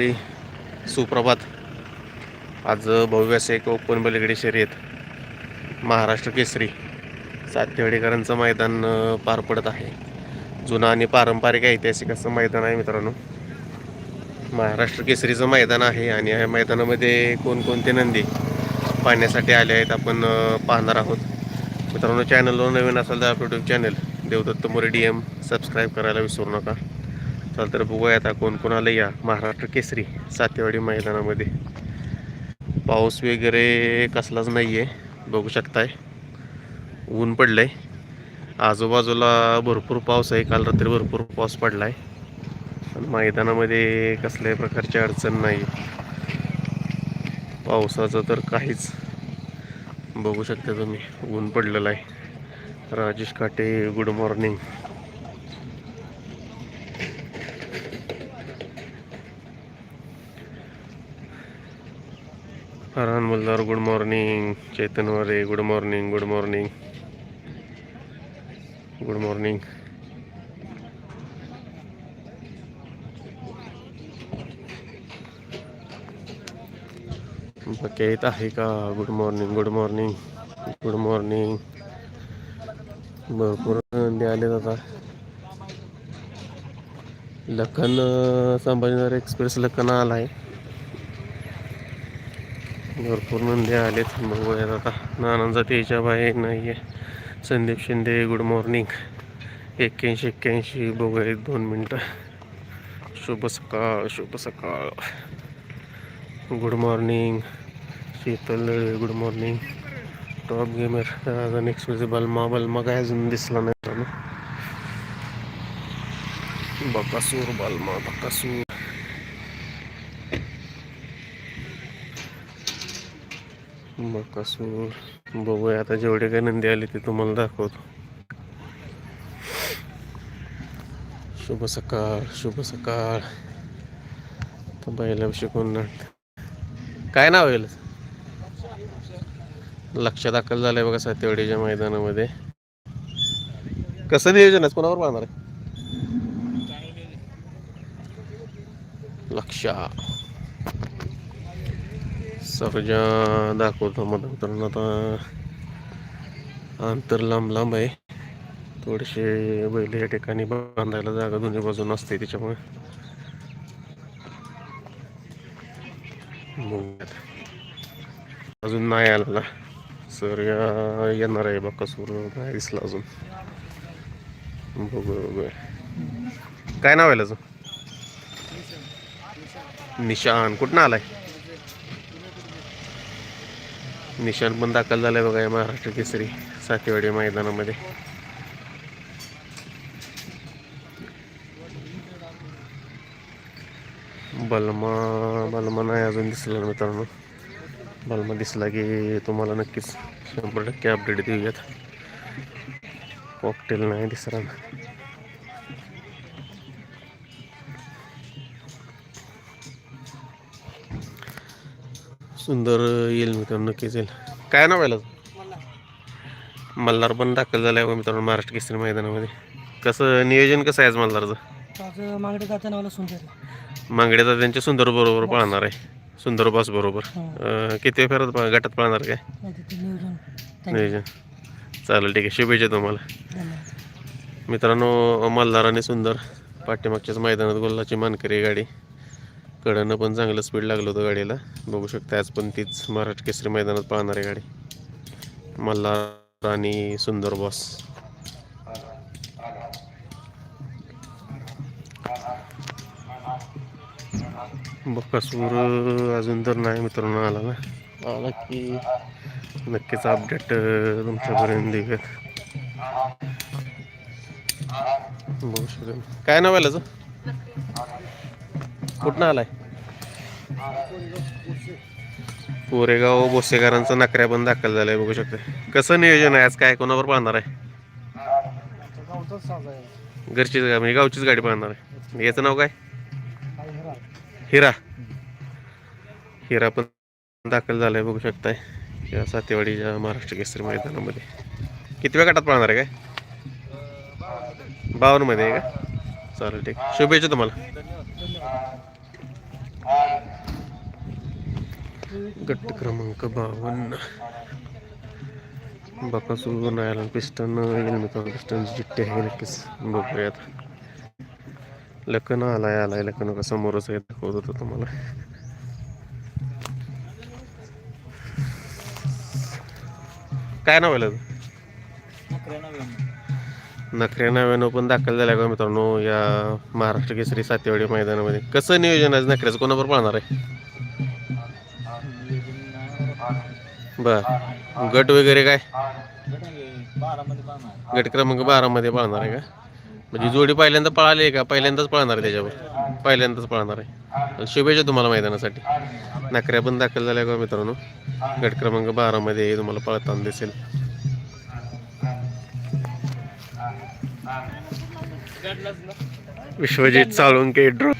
सुप्रभात. आज भव्य असे एक ओपन बलगडी शर्यत महाराष्ट्र केसरी सातेवाडीकरांचं मैदान पार पडत आहे. जुनं आणि पारंपरिक ऐतिहासिक असं मैदान आहे मित्रांनो. महाराष्ट्र केसरीचं मैदान आहे आणि या मैदानामध्ये कोणकोणते नंदी पाहण्यासाठी आले आहेत आपण पाहणार आहोत. मित्रांनो चॅनलवर नवीन असाल तर आपलं YouTube channel Devdatta More D M subscribe करायला विसरू नका. चल तर बघूया आता कोण कोण आलं या. महाराष्ट्र केसरी सातेवाडी मैदानामध्ये. पाऊस वगैरे कसलाच नाही आहे बघू शकताय. ऊन पडलंय. आजूबाजूला भरपूर पाऊस आहे. काल रात्री भरपूर पाऊस पडला आहे पण मैदानामध्ये कसल्याही प्रकारची अडचण नाही पावसाचं तर काहीच. बघू शकता तुम्ही. ऊन पडलेलं आहे. Rajesh Kate good morning Farhan good morning Chetan Vare good morning good morning good morning येत आहे का good morning good morning good morning भरपूर नंदी आले आता. लखन संभाजीनगर एक्सप्रेस लखन आला आहे भरपूर नंदी आलेत. बघूयात आता. नानांचा त्याच्या बाहेर नाही आहे संदीप शिंदे गुड मॉर्निंग एक्क्याऐंशी एक्क्याऐंशी. बघूया एक दोन मिनटं. शुभ सकाळ शुभ सकाळ. Good morning Sheetal good morning top gamer अजून एक्सप्रेस बलमा बलमा काय अजून दिसला नाही. बकासूर बालमा बकासूर. बकासूर बघूया आता जेवढे काही नंदी आले ते तुम्हाला दाखवतो. शुभ सकाळ शुभ सकाळ. तर बैला शिकून काय नाव येईल लक्ष दाखल झालंय बघा सातेवाडीच्या मैदानामध्ये. कसं नियोजन आहे? कोणावर पाहणार आहे? लक्षा. सर्जा दाखवतो मधून मित्रांनो आता अंतर लांब लांब आहे. थोडेसे बैल या ठिकाणी बांधायला जागा दोन्ही बाजून असते त्याच्यामुळे. अजून नाही आलेला. सर या येणार आहे बघा सूर नाही दिसला अजून. बघू बघू काय नाव आहे अजून? निशान. कुठनं आलाय? निशान पण दाखल झालाय बघा या महाराष्ट्र केसरी सातेवाडी मैदानामध्ये. बलमा बलमा नाही अजून दिसला ना मित्रांनो. बलमा दिसला की तुम्हाला नक्कीच शंभर टक्के अपडेट देऊयात. कॉकटेल नाही दिसला ना. सुंदर येईल मित्रांनो नक्कीच येईल. काय नाव आहे मल्हार. पण दाखल झालाय बघा मित्रांनो महाराष्ट्र केसरी मैदानामध्ये. कसं नियोजन कसं आहे आज मल्हारचं? आज मागडे जाता नावाला सुंदर मांगडेचा त्यांच्या सुंदर बरोबर पळणार आहे. सुंदर बॉस बरोबर. अं, किती फेरत गटात पळणार काय? नियोजन. चालेल ठीक आहे. शुभेच्छा तुम्हाला. मित्रांनो मल्हार आणि सुंदर पाठीमागच्याच मैदानात गोल्लाची मानकरी गाडी. कडनं पण चांगलं स्पीड लागलं होतं गाडीला. बघू शकता आज पण तीच महाराष्ट्र केसरी मैदानात पळणारी गाडी. मल्हार आणि सुंदर बॉस बकासूर अजून तर नाही मित्रांनो आला ना. आला की नक्कीच अपडेट तुमच्यापर्यंत देऊयात बघू शकेल काय नाव आहे कुठनं आलाय? कोरेगाव बोसेकरांचा नकऱ्या पण दाखल झालाय बघू शकते. कसं नियोजन आहे? आज काय कोणावर पाहणार आहे? घरचीच गा- म्हणजे गावचीच गाडी पाहणार आहे. याचं नाव काय? हिरा. हिरा पण दाखल झालाय बघू शकताय. या सातेवाडीच्या महाराष्ट्र केसरी मैदानामध्ये. किती वेळ गटात पाहणार आहे काय? बावन्नमध्ये आहे का? चालेल ठीक. शुभेच्छा तुम्हाला. गट क्रमांक बावन्न बकासूर नायलॉन पिस्टन येईल पिस्टन पिस्टनची आहे नक्कीच बघूयात. लखन आलाय आलाय. लखन का समोरच आहे दाखवत होतो तुम्हाला. काय नाव आहे नखऱ्या नव्यानं पण दाखल झाल्या का मित्रांनो? या महाराष्ट्र केसरी सातेवाडी मैदानामध्ये. कसं नियोजन आहे? नखऱ्याचं कोणावर पाहणार आहे? बर. गट वगैरे काय? गट क्रमांक बारा मध्ये पाळणार आहे का? म्हणजे जोडी पहिल्यांदा पळाली आहे का? पहिल्यांदाच पळणार आहे त्याच्यावर? पहिल्यांदाच पळणार आहे. शुभेच्छा तुम्हाला मैदानासाठी. नाकऱ्या पण दाखल झाल्या का मित्रांनो? गट क्रमांक बारा मध्ये तुम्हाला पळताना दिसेल. विश्वजित साळुंके ड्रो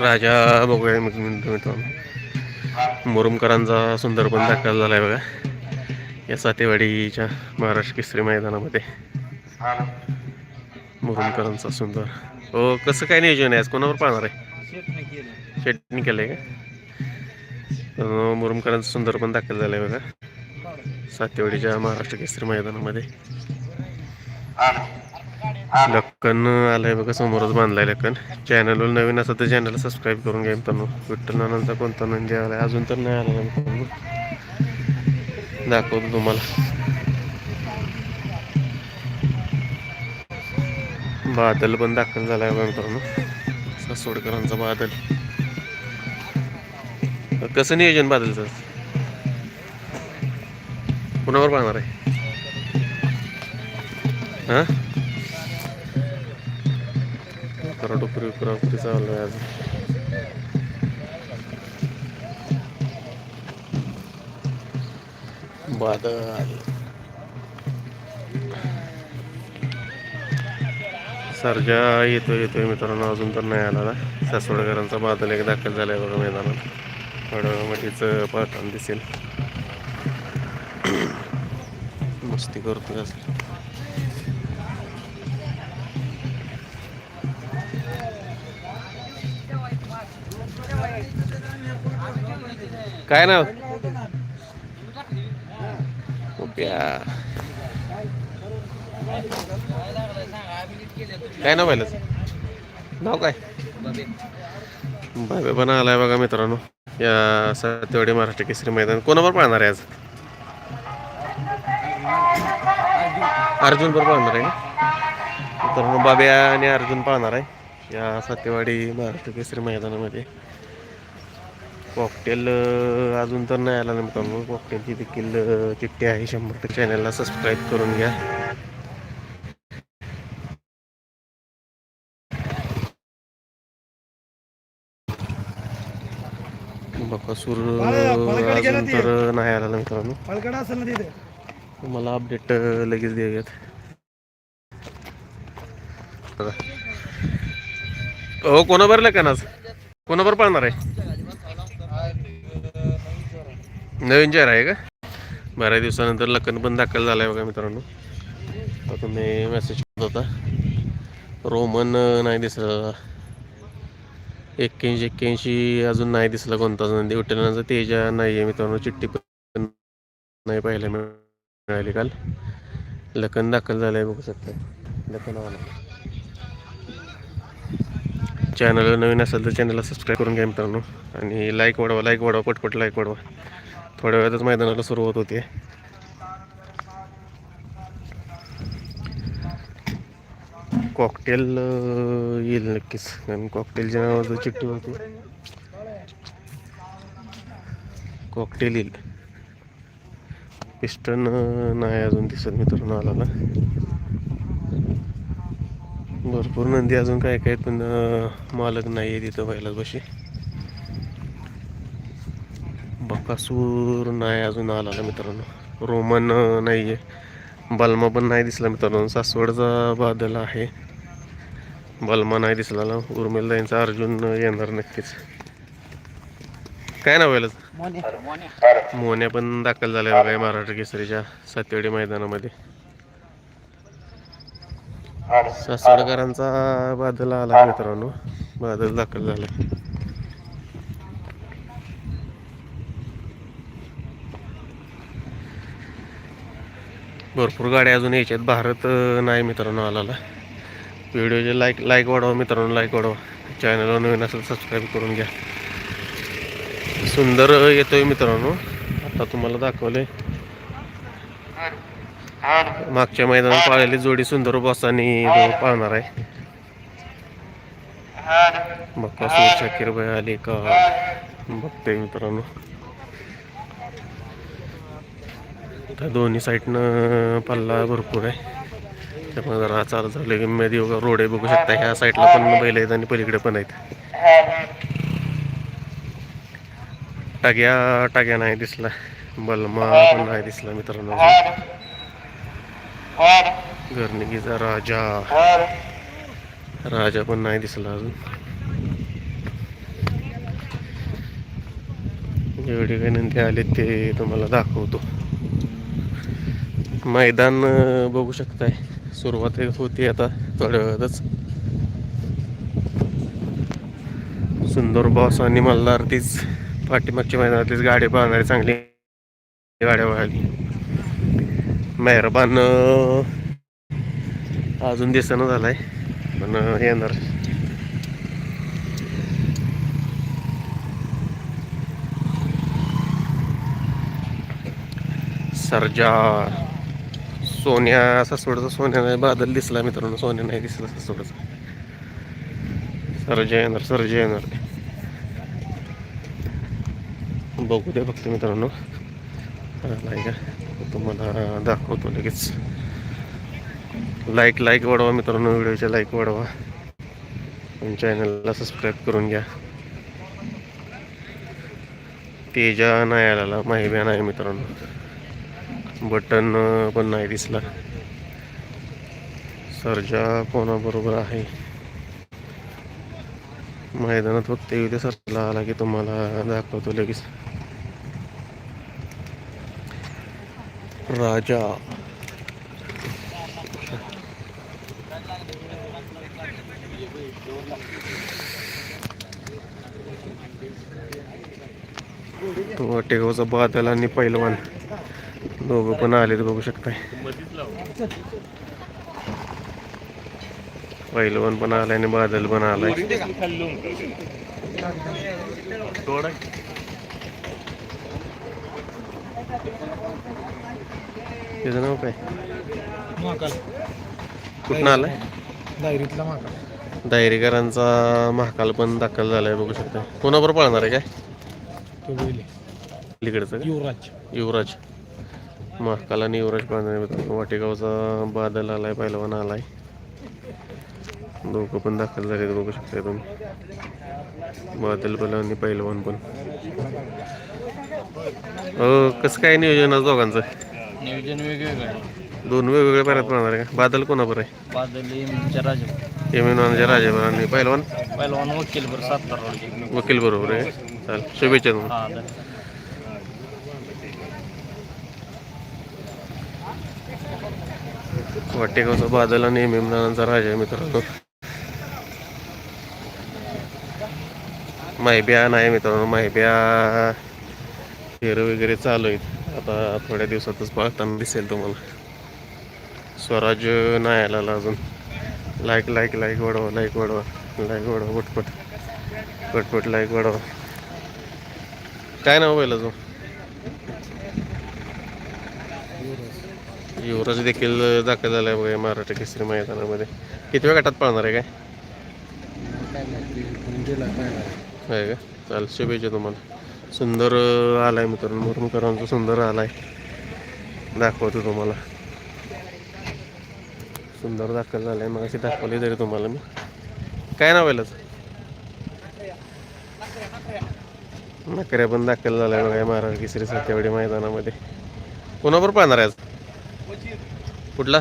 राजा बघूया मित्र- मित्रांनो. मुरुमकरांचा सुंदर पण दाखल झाला आहे बघा. या सातेवाडीच्या महाराष्ट्र केसरी मैदानामध्ये. मुरुमकरांचा सुंदर. हो कसं काय नियोजन आहे? आज कोणावर पाहणार आहे? शेटनी केलं आहे का मुरुमकरांचा सुंदर पण दाखल झाला आहे बघा. सातेवाडीच्या महाराष्ट्र केसरी मैदानामध्ये. लक्कन आलाय बघा समोरच बांधलाय लक्कन चॅनलवर नवीन असं तर चॅनल सबस्क्राईब करून घ्या मित्रांनो. विठ्ठल कोणता नंदी आलाय? अजून तर नाही आला मित्रांनो दाखवतो तुम्हाला. बादल पण दाखल झालाय बघा मित्रांनो. सासवडकरांचा बादल. कसं नियोजन बादलचं? कुणावर पाहणार आहे? हा? कराडोपुरी उकरापुरी चालू आहे आज. बादल. सरजा येतो येतोय मित्रांनो अजून तर नाही आला सासवडकरांचा बादल एक दाखल झाला आहे बघा मैदानात. वडमटीचं पाहताना दिसेल. मस्ती करतो असं. काय नाव? उप्या. काय नाव पाहिलं? नाव काय? बाबे. पण आलाय बघा मित्रांनो. या सत्यवाडी महाराष्ट्र केसरी मैदान. कोणावर पाहणार आहे आज? अर्जुन बरोबर पाहणार आहे ना? मित्रांनो बाब्या आणि अर्जुन पाहणार आहे या सत्यवाडी महाराष्ट्र केसरी मैदानामध्ये. कॉकटेल अजून तर नाही आला मित्रांनो कॉकटेलची देखील चिठ्ठी आहे. शंभर टक्के चॅनलला सबस्क्राईब करून घ्या. बकासूर अजून तर नाही आला मित्रांनो तुम्हाला अपडेट लगेच देऊयात. हो कोणा भरलं का नाच कोणावर पाळणार आहे? नवीन चेहरा आहे का? बऱ्याच दिवसानंतर लखन पण दाखल झालाय बघा मित्रांनो. आता तुम्ही मेसेज करत होता. रोमन नाही दिसला. एक्क्याऐंशी एक्क्याऐंशी अजून नाही दिसला कोणताच नंदी विठ्ठलांचा तेजा नाही आहे मित्रांनो. चिठ्ठी पण नाही पाहायला मिळाली काल. लखन दाखल झालं आहे बघू शकता. लखन आला चॅनल नवीन असेल तर चॅनलला सबस्क्राईब करून घ्या मित्रांनो. आणि लाईक वाढवा लाईक वाढवा पटपट लाईक वाढवा. थोड्या वेळातच मैदानाला सुरुवात होते. कॉकटेल येईल नक्कीच. कारण कॉकटेलच्या नावाचं चिठ्ठी होती. कॉकटेल येईल. पिस्टन नाही अजून दिसत मित्रांनो आला भरपूर नंदी अजून काय काय पण मालक नाही आहे तिथं पहिल्याच बशी बकासूर नाही अजून आला ना मित्रांनो. रोमन नाही आहे बलमा पण नाही दिसला मित्रांनो. सासवडचा बादल आहे. बलमा नाही दिसला ना. उर्मिला यांचा अर्जुन येणार नक्कीच. काय नाव आहे याचं? मोन्या. पण दाखल झालाय बघा महाराष्ट्र केसरीच्या सातवेडी मैदानामध्ये. सासवडकरांचा बादल आला मित्रांनो. बादल दाखल झालाय. भरपूर गाड्या अजून यायच्यात. भारत नाही मित्रांनो आलेला. व्हिडिओचे लाईक लाईक वाढवा मित्रांनो लाईक वाढवा. चॅनलवर नवीन असेल सबस्क्राईब करून घ्या. सुंदर येतोय मित्रांनो. आता तुम्हाला दाखवले मागच्या मैदानात पाळलेली जोडी सुंदर बसानी पाळणार आहे. बकासूर शाकीर भाई आले का? बघते मित्रांनो. त्या दोन्ही साईडनं पल्ला भरपूर आहे. त्यामुळे जरा चालू झालं की मध्ये रोड आहे बघू शकता. ह्या साईडला पण बैल आहेत आणि पलीकडे पण आहेत. टाग्या टाग्या नाही दिसला. बलमा पण नाही दिसला मित्रांनो. गर्निकीचा राजा. राजा पण नाही दिसला अजून. जेवढे काही नंदी आले ते तुम्हाला दाखवतो. मैदान बघू शकताय. सुरुवात होती आता थोड्या वेळातच सुंदर बॉस आणि मल्हार तीच पाठीमागच्या मैदानातलीच गाडी पाहणारी चांगली गाड्या वळाली मेहरबान अजून दिसणं झालाय पण येणार. सर्जा. सोन्या ससवडचा सोन्या नाही बादल दिसला मित्रांनो सोन्या नाही दिसला ससवडचा सर्ज येणार सर्ज येणार बघू दे फक्त मित्रांनो. नाही का? तुम्हाला दाखवतो लगेच. लाईक लाईक वाढवा मित्रांनो व्हिडिओच्या लाईक वाढवा. चॅनलला सबस्क्राईब करून घ्या. तेजा नाही आला माहिती नाही मित्रांनो. बटन पण नाही दिसला. सर्जा कोणाबरोबर आहे? मैदानात फक्त येऊ सरला आला की तुम्हाला दाखवतो लगेच. राजा. वाटेगावचा बादल आणि पैलवान. दोघं पण आलेत बघू शकताय. पैलवान पण आलाय आणि बादल पण आलाय. त्याचं नाव काय? महाकाल. कुठं आलाय? डायरीतला महाकाल. दायरेकरांचा महाकाल पण दाखल झालाय बघू शकता कोणाबरोबर पळणार आहे काय? का? युवराज. युवराज. महाकाल युवराज पाहणार मित्रांनो वाटेगावचा बादल आलाय पहिलवान आलाय. दोघं पण दाखल झाले बघू शकता तुम्ही. बादल पण आणि पहिलवान पण. हो कसं काय नियोजन आज दोघांचं? नियोजन वेगवेगळं दोन वेगवेगळे पर्यंत पळणार आहे का? बादल कोणाबर आहे? बादल इमच्या राजा यमिनाच्या राजाबर आणि पहिलवान पहिलवान वकील बरं सातारा रोडचे. वकील बरोबर आहे. चालेल. शुभेच्छा तुम्हाला हा धन्यवाद. वाटेगावचा बादल आणि मेमनानांचा राजा आहे मित्रांनो? माहिब्या नाही मित्रांनो माहिब्या फेर वगैरे चालू आहेत. आता थोड्या दिवसातच पाळताना दिसेल तुम्हाला. स्वराज नाही आलेला अजून. लाईक लाईक लाईक वाढवा लाईक वाढवा लाईक वाढवा पटपट. पटपट लाईक वाढवा. काय नाव पहिलं अजून? युवराज देखील दाखल आहे बघा मराठी महाराष्ट्र केसरी मैदानामध्ये. किती वेळ गटात पळणार आहे काय? आहे का? चाल शुभेच्छा तुम्हाला. सुंदर अं, आलाय मित्रांनो. मुरमुकरांचा सुंदर आलाय. दाखवतो तुम्हाला. सुंदर दाखल झालाय. मग अशी दाखवली तरी तुम्हाला मी. काय नाव आहे नकऱ्या पण दाखल झालाय बघा या महाराष्ट्र केसरी सत्यावडी मैदानामध्ये. कोणाबरोबर पाहणार आहे आज? कुठला?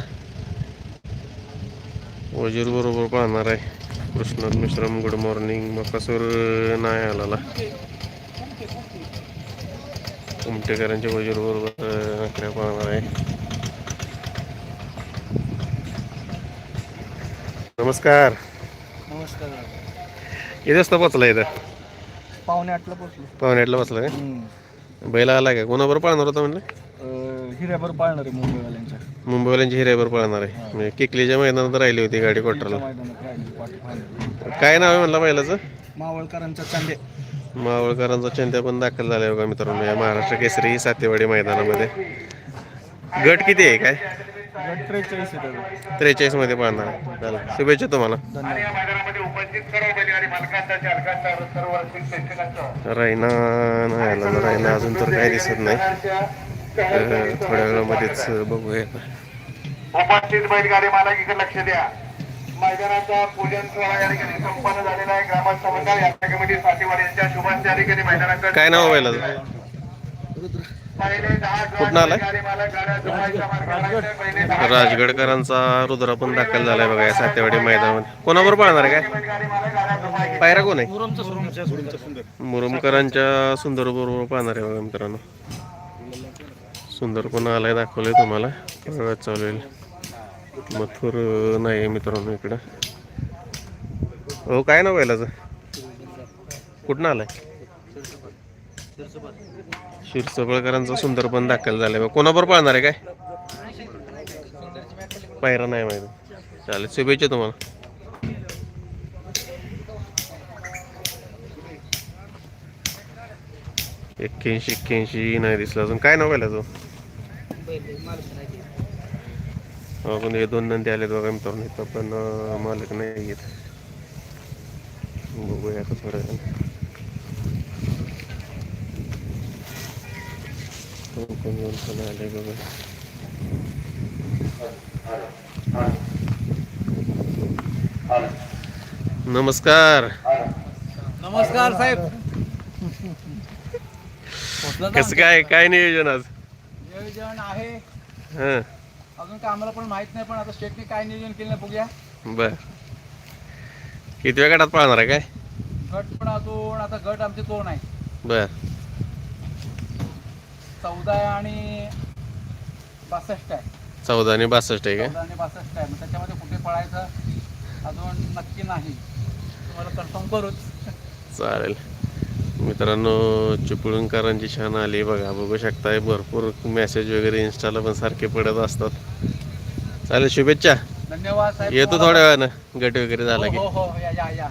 वजीर बरोबर पाहणार आहे. कृष्णात मिश्रम गुड मॉर्निंग मकासूर नाही आलेला. उमटेकरांच्या वजीर बरोबर अकरा पाहणार आहे. नमस्कार. नमस्कार. किती वाजता पोचला इथं? पावणे आठला पोचलो पावणे आठला बसला काय बैला आला का? कोणाबरोबर पाळणार होता म्हणलं? हिऱ्याभर पाळणार आहे मुंबईवाल्यांच्या मुंबईवाल्यांची पळणार. आहे म्हणजे किकलीच्या मैदानात राहिली होती गाडी क्वार्टरला मैदानात राहिली पाठी फायनल काय नाव आहे म्हणलं पहिल्याचं? मावळकरांचा चांदे मावळकरांचा चंद्या पण दाखल झालाय बघा मित्रांनो. या महाराष्ट्र केसरी सातेवाडी मैदानामध्ये. गट किती आहे काय? गट त्रेचाळीस आहे त्याचा. त्रेचाळीसमध्ये पाळणार आहे. चला शुभेच्छा तुम्हाला. रायना नाही आला. ना रायना अजून तर काही दिसत नाही. थोड्या वेळामध्येच बघूया. उपस्थित बैलगाडी मालक लक्ष द्या. मैदानाचा पूजन सोहळा या ठिकाणी संपन्न झालेला आहे. ग्रामस्थ मंडळ या कमिटी साथीवाडी यांच्या शुभांच्या ठिकाणी मैदानाकडे काय नाव आलाय? पहिले दहा राजगडकरांचा रुद्रा पण दाखल झालाय बघा या सातेवाडी मैदानामध्ये. कोणाबरोबर पाळणार आहे काय? पायरा कोण आहे? मुरुमकरांच्या सुंदर बरोबर पाहणार आहे बघा मित्रांनो. सुंदर पण आलाय दाखवलंय तुम्हाला. प्रगत चालू मथुर नाही आहे मित्रांनो इकडं. हो काय नाव बैलाचं कुठनं आलाय? शिरसबळकरांचा सुंदर पण दाखल झालाय बघा. कोणाबरोबर पाळणार आहे काय? पायरा नाही माहिती. चालेल शुभेच्छा तुम्हाला. एक्क्याऐंशी एक्क्याऐंशी नाही दिसला अजून. काय नाव तो आपण हे दोन नंदी आलेत बघा मित्रांनो इथं पण मालक नाही येत बघूया आता थोड्या वेळाने. कोण कोण पण आले बघा. नमस्कार. नमस्कार साहेब. कसं काय काय नियोजन आज? नियोजन आहे. हां. अजून काय आम्हाला पण माहीत नाही पण आता स्टेटने काय नियोजन केलं नाही बघूया. बर. किती वेळ गटात पाळणार आहे काय? गट पण अजून आता गट आमचे दोन आहे बर. चौदा आहे आणि बासष्ट आहे. चौदा आणि बासष्ट आहे काय? चौदा आणि बासष्ट आहे. मग त्याच्यामध्ये कुठे पळायचं अजून नक्की नाही. तुम्हाला कन्फर्म करूच. चालेल. मित्रांनो चिपळूणकरांची छान आली बघा. बघू शकताय भरपूर मेसेज वगैरे इन्स्टाला पण सारखे पडत असतात. चालेल शुभेच्छा. धन्यवाद साहेब. येतो थोड्या वेळानं. गट वगैरे झाला की. हो हो हो या या या.